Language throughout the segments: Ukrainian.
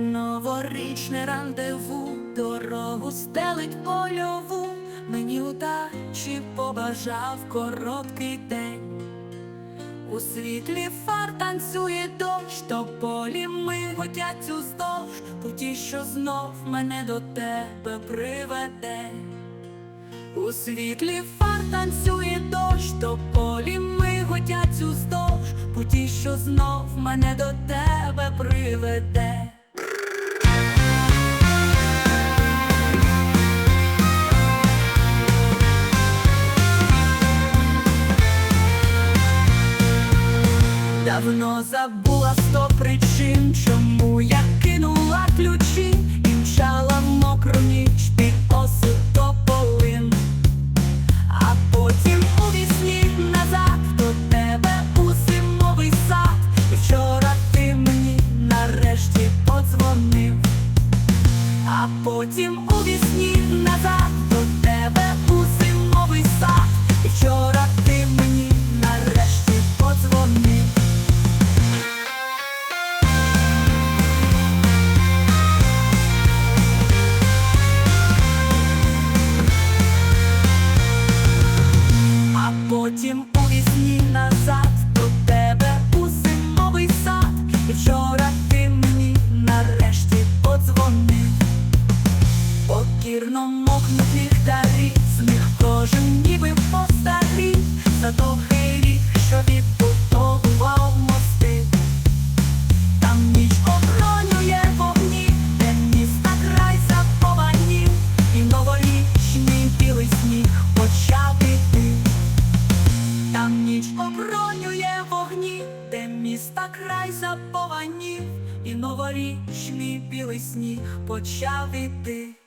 Новорічне рандеву, дорогу стелить польову, мені удачі побажав короткий день. У світлі фар танцює дощ, то полі ми готять уздовж, путі, що знов мене до тебе приведе. У світлі фар танцює дощ, то полі ми готять уздовж, путі, що знов мене до тебе приведе. Давно забула сто причин, чому я кинула ключі і мчала мокру ніч під Покірно мокнуть ліхтарі, них кожен ніби постарів, за довгий рік, що відбудовував мости. Там ніч обронює вогні, де міста край захованів, і новорічний білий сніг почав іти. Там ніч обронює вогні, де міста край запованів, і новорічний білий сніг почав іти.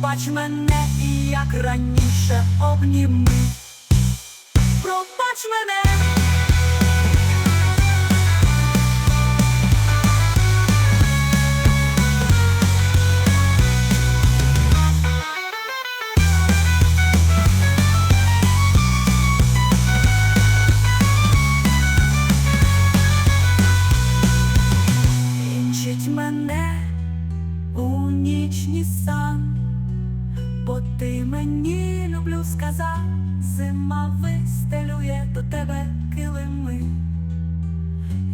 Пробач мене і як раніше обніми. Пробач мене. Кінчить мене у нічні сан, бо ти мені люблю сказав, зима вистелює до тебе килими.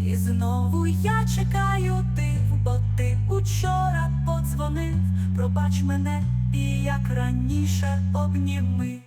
І знову я чекаю див, бо ти учора подзвонив, пробач мене і як раніше обніми.